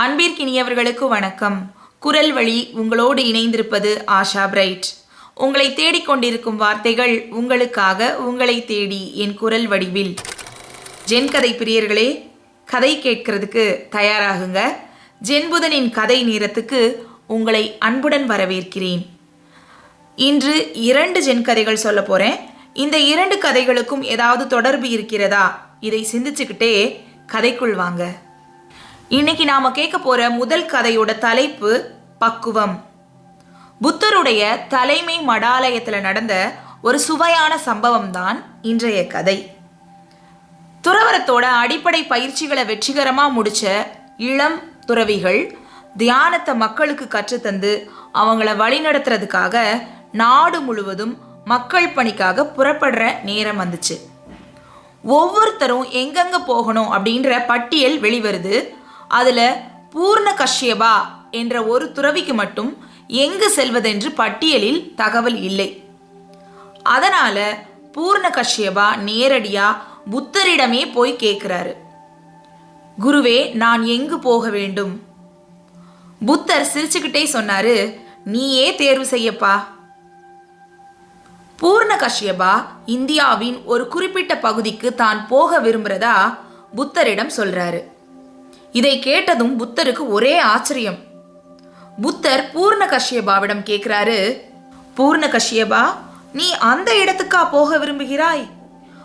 அன்பிற்கினியவர்களுக்கு வணக்கம். குரல் வழி உங்களோடு இணைந்திருப்பது ஆஷா பிரைட். உங்களை தேடிக்கொண்டிருக்கும் வார்த்தைகள் உங்களுக்காக உங்களை தேடி என் குரல் வடிவில். ஜென் கதை பிரியர்களே கதை கேட்கறதுக்கு தயாராகுங்க. ஜென்புதனின் கதை நேரத்துக்கு உங்களை அன்புடன் வரவேற்கிறேன். இன்று இரண்டு ஜென் கதைகள் சொல்ல போகிறேன் இந்த இரண்டு கதைகளுக்கும் ஏதாவது தொடர்பு இருக்கிறதா? இதை சிந்திச்சுக்கிட்டே கதைக்குள் வாங்க. இன்னைக்கு நாம கேட்க போற முதல் கதையோட தலைப்பு பக்குவம். புத்தருடைய தலைமை மடாலயத்தில் நடந்த ஒரு சுவையான சம்பவம் தான் இன்றைய கதை. துறவரத்தோட அடிப்படை பயிற்சிகளை வெற்றிகரமா முடிச்ச இளம் துறவிகள் தியானத்தை மக்களுக்கு கற்றுத்தந்து அவங்கள வழிநடத்துறதுக்காக நாடு முழுவதும் மக்கள் பணிக்காக புறப்படுற நேரம் வந்துச்சு. ஒவ்வொருத்தரும் எங்கெங்க போகணும் அப்படின்ற பட்டியல் வெளிவருது. அதில் பூர்ண கஷ்யபா என்ற ஒரு துறவிக்கு மட்டும் எங்கு செல்வதென்று பட்டியலில் தகவல் இல்லை. அதனால பூர்ண கஷ்யபா நேரடியா புத்தரிடமே போய் கேட்கிறாரு. குருவே நான் எங்கு போக வேண்டும்? புத்தர் சிரிச்சுக்கிட்டே சொன்னாரு நீயே தேர்வு செய்யப்பா. பூர்ண கஷ்யபா இந்தியாவின் ஒரு குறிப்பிட்ட பகுதிக்கு தான் போக விரும்புறதா புத்தரிடம் சொல்றாரு. இதை கேட்டதும் புத்தருக்கு ஒரே ஆச்சரியம். புத்தர் பூர்ண கஷ்யபாவிடம் கேட்கிறாரு பூர்ண கஷ்யபா நீ அந்த இடத்துக்கா போக விரும்புகிறாய்?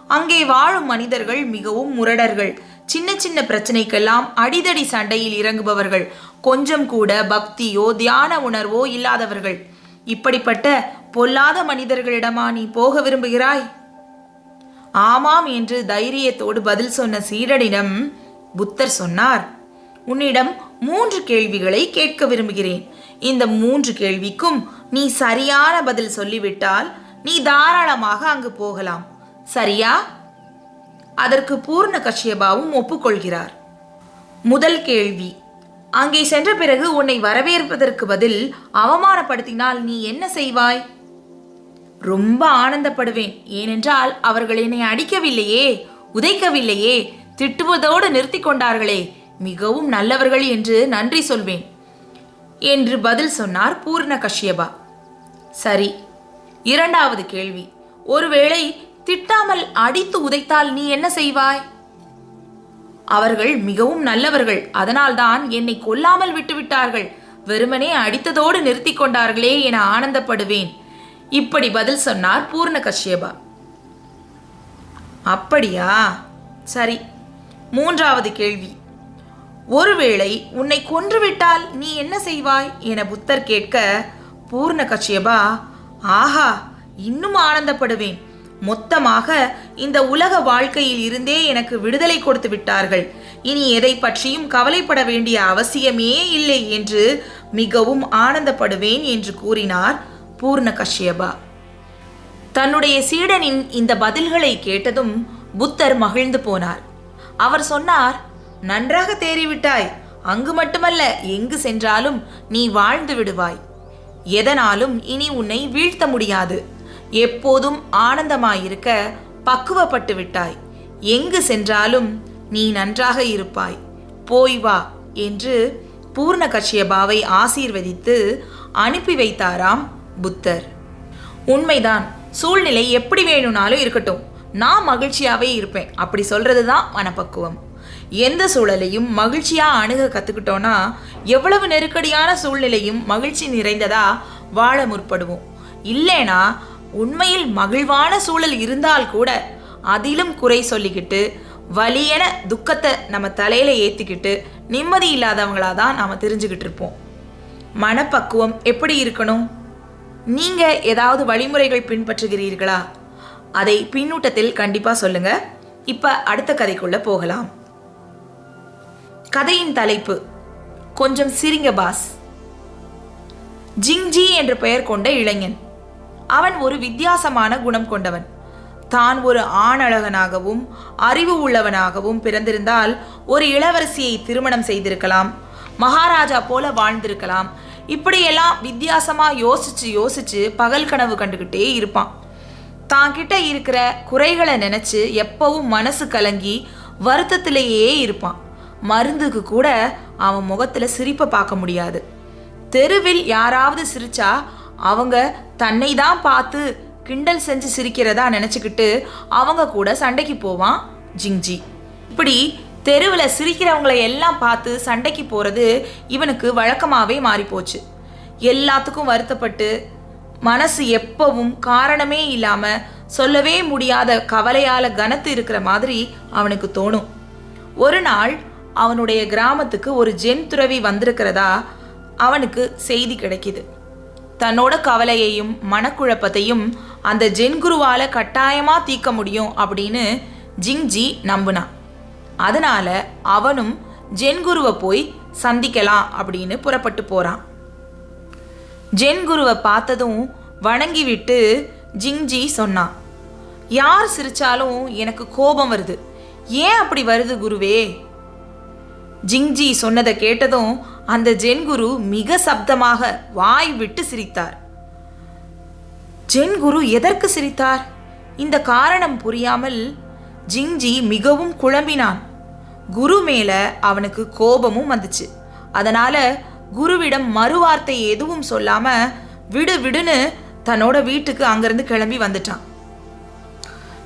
அங்கே வாழும் மனிதர்கள் மிகவும் முரடர்கள். சின்ன சின்ன பிரச்சனைக்கெல்லாம் அடிதடி சண்டையில் இறங்குபவர்கள். கொஞ்சம் கூட பக்தியோ தியான உணர்வோ இல்லாதவர்கள். இப்படிப்பட்ட பொல்லாத மனிதர்களிடமா நீ போக விரும்புகிறாய்? ஆமாம் என்று தைரியத்தோடு பதில் சொன்ன சீடனிடம் புத்தர் சொன்னார் உன்னிடம் மூன்று கேள்விகளை கேட்க விரும்புகிறேன். இந்த மூன்று கேள்விக்கும் நீ சரியான பதில் சொல்லிவிட்டால் நீ தாராளமாக அங்கு போகலாம். சரியா? அதற்கு பூர்ண கஷ்யபாவும் ஒப்புக்கொள்கிறார். முதல் கேள்வி. அங்கே சென்ற பிறகு உன்னை வரவேற்பதற்கு பதில் அவமானப்படுத்தினால் நீ என்ன செய்வாய்? ரொம்ப ஆனந்தப்படுவேன். ஏனென்றால் அவர்கள் என்னை அடிக்கவில்லையே உதைக்கவில்லையே திட்டுவதோடு நிறுத்தி கொண்டார்களே. மிகவும் நல்லவர்கள் என்று நன்றி சொல்வேன். என்று பதில் சொன்னார் பூர்ண கஷ்யபா சரி இரண்டாவது கேள்வி. ஒருவேளை திட்டாமல் அடித்து உதைத்தால் நீ என்ன செய்வாய்? அவர்கள் மிகவும் நல்லவர்கள் அதனால்தான் என்னை கொல்லாமல் விட்டுவிட்டார்கள். வெறுமனே அடித்ததோடு நிறுத்தி கொண்டார்களே என ஆனந்தப்படுவேன். இப்படி பதில் சொன்னார் பூர்ண கஷ்யபா அப்படியா? சரி மூன்றாவது கேள்வி. ஒருவேளை உன்னை கொன்றுவிட்டால் நீ என்ன செய்வாய்? என புத்தர் கேட்க பூர்ண கஷ்யபா ஆஹா இன்னும் ஆனந்தப்படுவேன். மொத்தமாக இந்த உலக வாழ்க்கையில் இருந்தே எனக்கு விடுதலை கொடுத்து விட்டார்கள். இனி எதை பற்றியும் கவலைப்பட வேண்டிய அவசியமே இல்லை என்று மிகவும் ஆனந்தப்படுவேன் என்று கூறினார் பூர்ண கஷ்யபா தன்னுடைய சீடனின் இந்த பதில்களை கேட்டதும் புத்தர் மகிழ்ந்து போனார். அவர் சொன்னார் நன்றாக தேறிவிட்டாய். அங்கு மட்டுமல்ல எங்கு சென்றாலும் நீ வாழ்ந்து விடுவாய். எதனாலும் இனி உன்னை வீழ்த்த முடியாது. எப்போதும் ஆனந்தமாயிருக்க பக்குவப்பட்டு விட்டாய். எங்கு சென்றாலும் நீ நன்றாக இருப்பாய். போய் வா என்று பூர்ண கஷ்யபாவை ஆசீர்வதித்து அனுப்பி வைத்தாராம் புத்தர். உண்மைதான் சூழ்நிலை எப்படி வேணும்னாலும் இருக்கட்டும். நான் மகிழ்ச்சியாவே இருப்பேன். அப்படி சொல்கிறது தான் மனப்பக்குவம் எந்த சூழலையும் மகிழ்ச்சியாக அணுக கற்றுக்கிட்டோன்னா எவ்வளவு நெருக்கடியான சூழ்நிலையும் மகிழ்ச்சி நிறைந்ததா வாழ முற்படுவோம். இல்லைனா உண்மையில் மகிழ்வான சூழல் இருந்தால் கூட அதிலும் குறை சொல்லிக்கிட்டு வலியென துக்கத்தை நம்ம தலையில ஏற்றிக்கிட்டு நிம்மதி இல்லாதவங்களா தான் நாம் தெரிஞ்சுக்கிட்டு இருப்போம். மனப்பக்குவம் எப்படி இருக்கணும்? நீங்க ஏதாவது வழிமுறைகள் பின்பற்றுகிறீர்களா? அதை பின்னூட்டத்தில் கண்டிப்பா சொல்லுங்க. இப்ப அடுத்த கதைக்குள்ள போகலாம். கதையின் தலைப்பு கொஞ்சம் சிரிங்க பாஸ். ஜிங்ஜி என்று பெயர் கொண்ட இளைஞன். அவன் ஒரு வித்தியாசமான குணம் கொண்டவன். தான் ஒரு ஆணழகனாகவும் அறிவு உள்ளவனாகவும் பிறந்திருந்தால் ஒரு இளவரசியை திருமணம் செய்திருக்கலாம் மகாராஜா போல வாழ்ந்திருக்கலாம். இப்படியெல்லாம் வித்தியாசமா யோசிச்சு யோசிச்சு பகல் கனவு கண்டுகிட்டே இருப்பான். தான் கிட்ட இருக்கிற குறைகளை நினைச்சு எப்பவும் மனசு கலங்கி வருத்தத்திலேயே இருப்பான். மருந்துக்கு கூட அவன் முகத்தில் சிரிப்பை பார்க்க முடியாது. தெருவில் யாராவது சிரிச்சா அவங்க தன்னை தான் பார்த்து கிண்டல் செஞ்சு சிரிக்கிறதா நினச்சிக்கிட்டு அவங்க கூட சண்டைக்கு போவான் ஜிங்ஜி. இப்படி தெருவில் சிரிக்கிறவங்களை எல்லாம் பார்த்து சண்டைக்கு போகிறது இவனுக்கு வழக்கமாகவே மாறிப்போச்சு. எல்லாத்துக்கும் வருத்தப்பட்டு மனசு எப்பவும் காரணமே இல்லாமல் சொல்லவே முடியாத கவலையால் கனத்து இருக்கிற மாதிரி அவனுக்கு தோணும். ஒரு நாள் அவனுடைய கிராமத்துக்கு ஒரு ஜென் துறவி வந்திருக்கிறதா அவனுக்கு செய்தி கிடைக்கிது. தன்னோட கவலையையும் மனக்குழப்பத்தையும் அந்த ஜென் குருவால கட்டாயமா தீர்க்க முடியும் அப்படின்னு ஜிங்ஜி நம்புனான் அதனால அவனும் ஜென் குருவை போய் சந்திக்கலாம் அப்படின்னு புறப்பட்டு போறான். ஜென் குருவை பார்த்ததும் வணங்கி விட்டு ஜிங்ஜி சொன்னான் யார் சிரிச்சாலும் எனக்கு கோபம் வருது. ஏன் அப்படி வருது குருவே? ஜிங்ஜி சொன்னதை கேட்டதும் அந்த ஜென் குரு மிக சப்தமாக வாய் விட்டு சிரித்தார். ஜென் குரு எதற்கு சிரித்தார்? இந்த காரணம் புரியாமல் ஜிங்ஜி மிகவும் குழம்பினான். குரு மேல அவனுக்கு கோபமும் வந்துச்சு. அதனால குருவிடம் மறுவார்த்தை எதுவும் சொல்லாம விடு விடுன்னு தன்னோட வீட்டுக்கு அங்கிருந்து கிளம்பி வந்துட்டான்.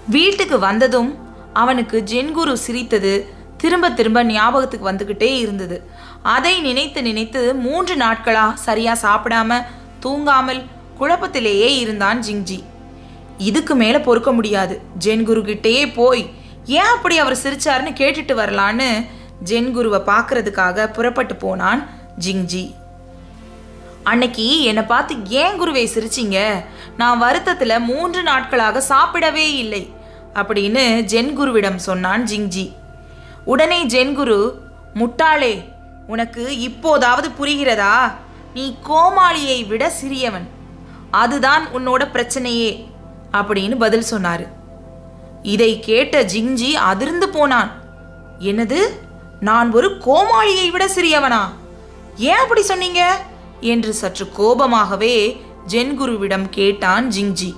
வீட்டுக்கு வந்ததும் அவனுக்கு ஜென்குரு சிரித்தது திரும்ப திரும்ப ஞாபகத்துக்கு வந்துக்கிட்டே இருந்தது. அதை நினைத்து நினைத்து மூன்று நாட்களாக சரியா சாப்பிடாம தூங்காமல் குழப்பத்திலேயே இருந்தான் ஜிங்ஜி. இதுக்கு மேல பொறுக்க முடியாது. ஜென்குரு கிட்டேயே போய் ஏன் அப்படி அவர் சிரிச்சாருன்னு கேட்டுட்டு வரலான்னு? ஜென்குருவை பார்க்கறதுக்காக புறப்பட்டு போனான் ஜிங்ஜி. அன்னைக்கு என்னை பார்த்து ஏன் குருவை சிரிச்சிங்க? நான் வருத்தத்தில் மூன்று நாட்களாக சாப்பிடவே இல்லை அப்படின்னு ஜென் குருவிடம் சொன்னான் ஜிங்ஜி. உடனே ஜென் குரு முட்டாளே உனக்கு இப்போதாவது புரிகிறதா? நீ கோமாளியை விட சிறியவன். அதுதான் உன்னோட பிரச்சனையே அப்படின்னு பதில் சொன்னார். இதை கேட்ட ஜிங்ஜி அதிர்ந்து போனான். என்னது? நான் ஒரு கோமாளியை விட சிறியவனா? ஏன் அப்படி சொன்னீங்க? என்று சற்று கோபமாகவே ஜென்குருவிடம் கேட்டான் ஜிங்ஜி.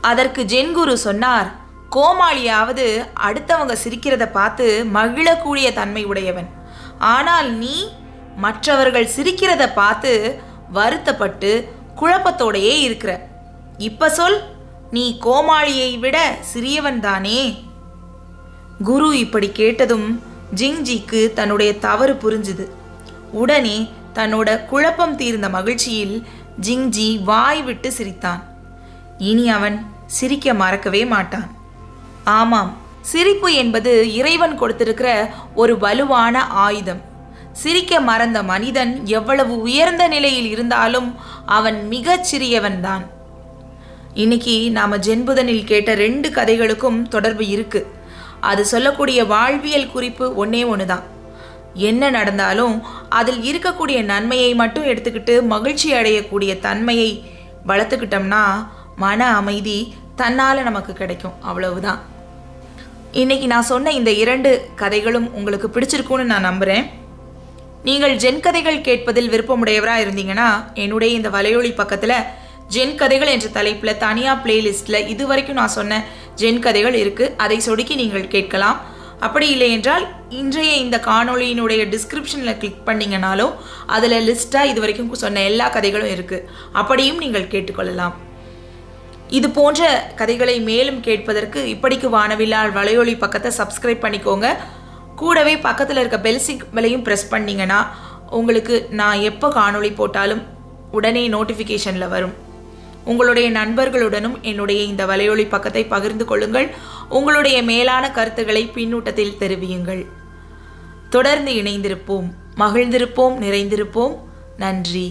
அதற்கு ஜென்குரு சொன்னார் கோமாளியாவது அடுத்தவங்க சிரிக்கிறத பார்த்து மகிழக்கூடிய தன்மை உடையவன். ஆனால் நீ மற்றவர்கள் சிரிக்கிறத பார்த்து வருத்தப்பட்டு குழப்பத்தோடையே இருக்கிற. இப்ப சொல் நீ கோமாளியை விட சிறியவன் தானே? குரு இப்படி கேட்டதும் ஜிங்ஜிக்கு தன்னுடைய தவறு புரிஞ்சுது. உடனே தன்னோட குழப்பம் தீர்ந்த மகிழ்ச்சியில் ஜிங்ஜி வாய் விட்டு சிரித்தான். இனி அவன் சிரிக்க மறக்கவே மாட்டான். ஆமாம். சிரிப்பு என்பது இறைவன் கொடுத்திருக்கிற ஒரு வலுவான ஆயுதம். சிரிக்க மறந்த மனிதன் எவ்வளவு உயர்ந்த நிலையில் இருந்தாலும் அவன் மிகச் சிறியவன்தான். இன்னைக்கு நாம ஜென்புதனில் கேட்ட ரெண்டு கதைகளுக்கும் தொடர்பு இருக்கு. அது சொல்லக்கூடிய வாழ்வியல் குறிப்பு ஒன்னே தான் என்ன நடந்தாலும் அதில் இருக்கக்கூடிய நன்மையை மட்டும் எடுத்துக்கிட்டு மகிழ்ச்சி அடையக்கூடிய தன்மையை வளர்த்துக்கிட்டோம்னா மன அமைதி தன்னால் நமக்கு கிடைக்கும். அவ்வளவுதான். இன்னைக்கு நான் சொன்ன இந்த இரண்டு கதைகளும் உங்களுக்கு பிடிச்சிருக்கும்னு நான் நம்புகிறேன் நீங்கள் ஜென் கதைகள் கேட்பதில் விருப்பமுடையவராக இருந்தீங்கன்னா என்னுடைய இந்த வலையொலி பக்கத்தில் ஜென் கதைகள் என்ற தலைப்பில் தனியாக பிளேலிஸ்ட்டில் இது வரைக்கும் நான் சொன்ன ஜென் கதைகள் இருக்குது அதை சொடுக்கி நீங்கள் கேட்கலாம். அப்படி இல்லை என்றால் இன்றைய இந்த காணொளியினுடைய டிஸ்கிரிப்ஷனில் கிளிக் பண்ணிங்கனாலும் அதில் லிஸ்ட்டாக இது வரைக்கும் சொன்ன எல்லா கதைகளும் இருக்குது அப்படியும் நீங்கள் கேட்டுக்கொள்ளலாம். இது போன்ற கதைகளை மேலும் கேட்பதற்கு இப்படிக்கு வானவிழால் வலையொலி பக்கத்தை சப்ஸ்கிரைப் பண்ணிக்கோங்க. கூடவே பக்கத்தில் இருக்க பெல் சிக்மலையும் ப்ரெஸ் பண்ணிங்கன்னா உங்களுக்கு நான் எப்போ காணொளி போட்டாலும் உடனே நோட்டிஃபிகேஷனில் வரும். உங்களுடைய நண்பர்களுடனும் என்னுடைய இந்த வலையொலி பக்கத்தை பகிர்ந்து கொள்ளுங்கள். உங்களுடைய மேலான கருத்துக்களை பின்னூட்டத்தில் தெரிவியுங்கள். தொடர்ந்து இணைந்திருப்போம். மகிழ்ந்திருப்போம் நிறைந்திருப்போம். நன்றி.